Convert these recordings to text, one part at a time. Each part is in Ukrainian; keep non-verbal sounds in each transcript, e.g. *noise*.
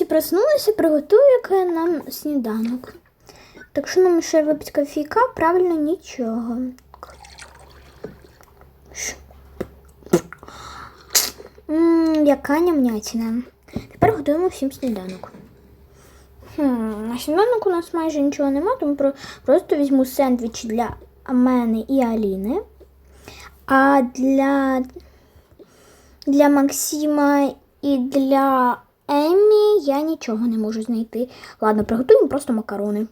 всі проснулися, приготую нам сніданок. Так що нам ще випити кофійка, правильно нічого. Ш. М, яка нямнятина. Тепер готуємо всім сніданок. На сніданок у нас майже нічого нема, тому про- просто візьму сендвіч для мене і Аліни. А для, для Максима і для Еммі я нічого не можу знайти. Ладно, приготуємо просто макарони.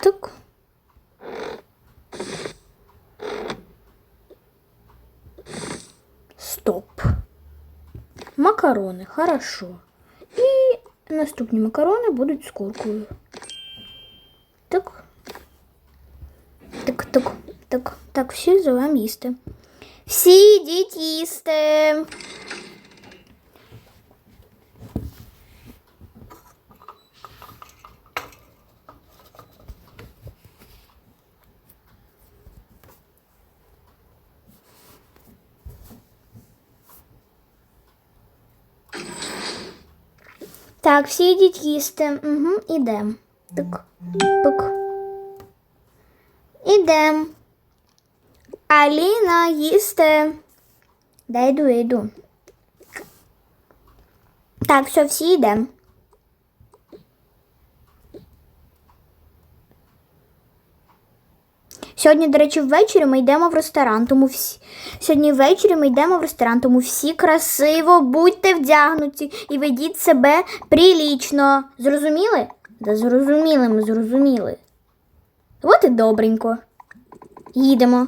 Так. Стоп. Макарони, хорошо. І наступні макарони будуть з куркою. Так. Так, так, так, так, всі зовем їсти. Всі йдіть їсти. Так, всі йдіть їсти. Угу, ідем. Так, так. Ідем. Аліна їсти. Да йду, йду. Так, все, всі йдемо. Сьогодні, до речі, ввечері ми йдемо в ресторан, тому всі... сьогодні ввечері ми йдемо в ресторан, тому всі красиво будьте вдягнуті і ведіть себе прилічно. Зрозуміли? Да зрозуміли ми, зрозуміли. От і добренько. Їдемо.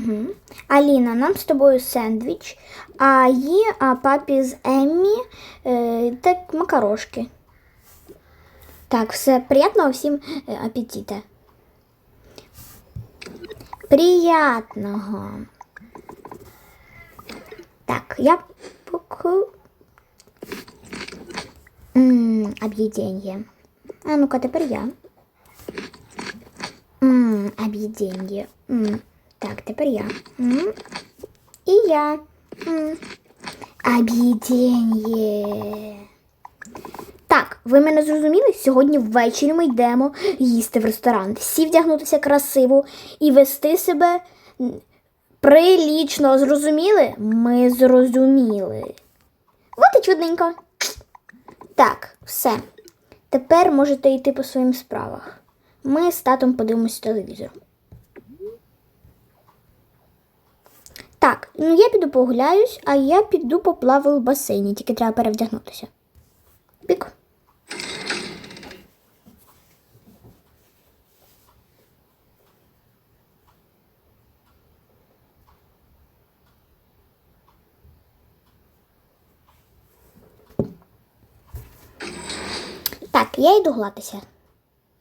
Угу. Аліна, нам з тобою сендвіч, а їй а папі з Еммі е, так макарошки. Так, все, приятного всім е, апетита. Приятного. Так, я поку... М, Об'єднання. А ну-ка, тепер я. М, об'єднання. М, Так, тепер я. І я. Об'єднання. Так, ви мене зрозуміли? Сьогодні ввечері ми йдемо їсти в ресторан. Всі вдягнутися красиво і вести себе прилічно. Зрозуміли? Ми зрозуміли. От і чудненько. Так, все. Тепер можете йти по своїм справах. Ми з татом подивимося телевізор. Так, ну я піду погуляюсь, а я піду поплаваю в басейні, тільки треба перевдягнутися. Пік. Так, я йду гладитися.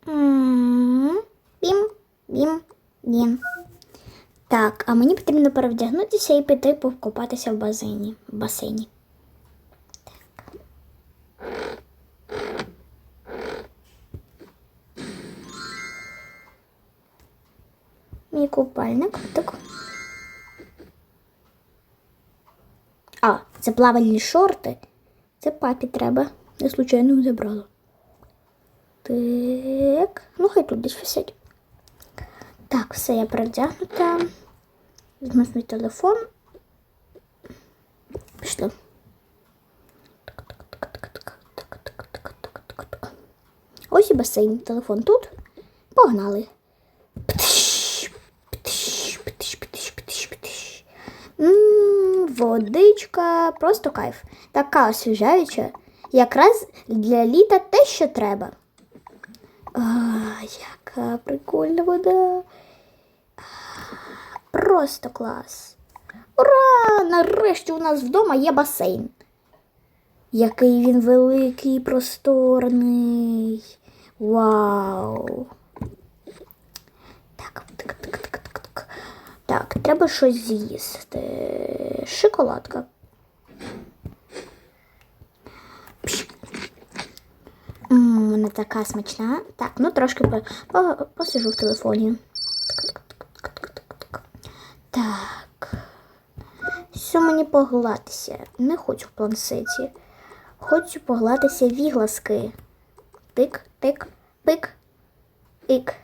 М, Бім, бім, бім. Так, а мені потрібно перевдягнутися і піти покупатися в басейні. В басейні. Мій купальник. Так. А, це плавальні шорти. Це папі треба. Я случайно забрала. Так. Ну, хай тут десь висить. Так, все, я перевдягнута. Візьму свій телефон. Пішли. Ось і басейн. Телефон тут. Погнали. Водичка, просто кайф. Така освіжаюча. Якраз для літа те, що треба. А, яка прикольна вода. Просто клас. Ура! Нарешті у нас вдома є басейн. Який він великий і просторний. Вау! Так, так, так, так, так, так. Так, треба щось з'їсти. Шоколадка. М -м, вона така смачна. Так, ну трошки по посижу в телефоні. Що мені погладися? Не хочу в планшеті. Хочу погладися вігласки. Тик, тик, пик, ік.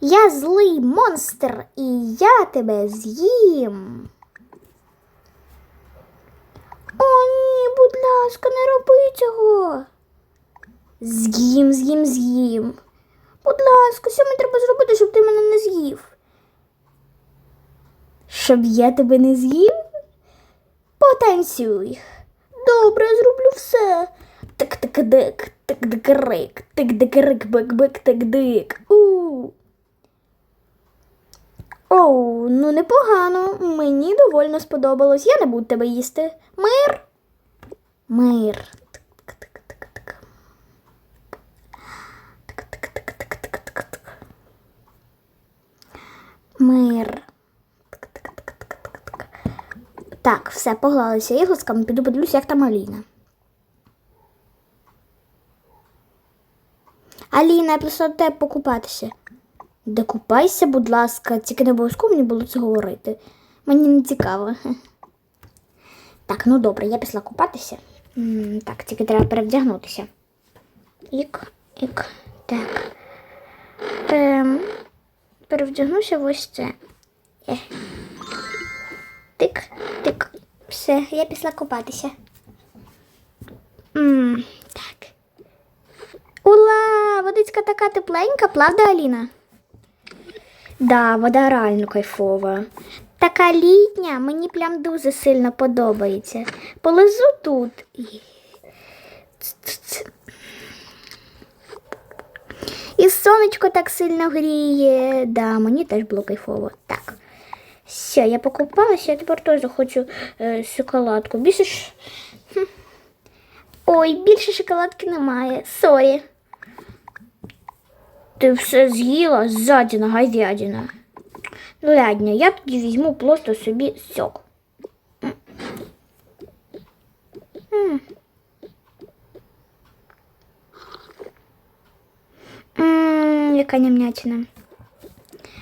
Я злий монстр, і я тебе з'їм. О, ні, будь ласка, не роби цього. З'їм, з'їм, з'їм. Будь ласка, що мені треба зробити, щоб ти мене не з'їв? Щоб я тебе не з'їв? Потанцюй. Добре, зроблю все. тик тик дик тик дик рик тик дик рик бик бик тик дик у Оу, ну непогано. Мені довольно сподобалось. Я не буду тебе їсти. Мир. Мир. Так, все, погладилися ігосками, піду подивлюся, як там Аліна. Аліна, я прийшла тебе покупатися. Да купайся, будь ласка, тільки не обов'язково мені було це говорити. Мені не цікаво. *laughs* Так, ну добре, я пішла купатися. Так, тільки треба перевдягнутися. Ік, ік, так. Ем, перевдягнуся в ось це. Все, я пішла купатися. М, так. Ула, водичка така тепленька, правда, Аліна? Да, вода реально кайфова. Така літня, мені прям дуже сильно подобається. Полежу тут. І сонечко так сильно гріє. Да, мені теж було кайфово. Так. Все, я покупалася, я тепер теж хочу е, шоколадку. Більше. Хм. Ой, більше шоколадки немає. Сорі. Ти все з'їла ззадіна говядина. Ну, ладно, я тоді візьму просто собі сок. Яка нямнятина.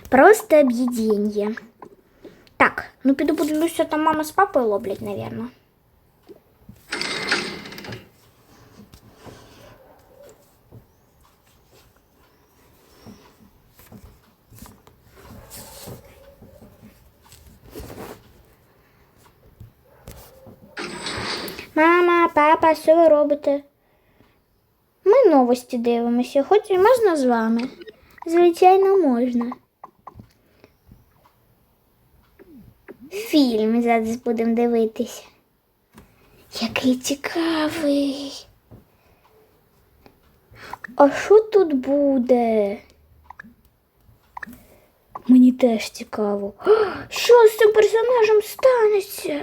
Просто об'єднання. Так, ну піду подивлюся, там мама з папою лоблять, наверное. Мама, папа, що ви робите? Ми новості дивимося. Хоч і можна з вами? Звичайно, можна. Фільм зараз будемо дивитися. Який цікавий. А що тут буде? Мені теж цікаво. Що з цим персонажем станеться?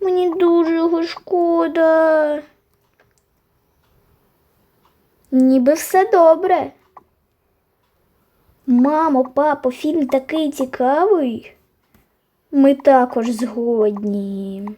Мені дуже його шкода. Ніби все добре. Мамо, папо, фільм такий цікавий. Ми також згодні.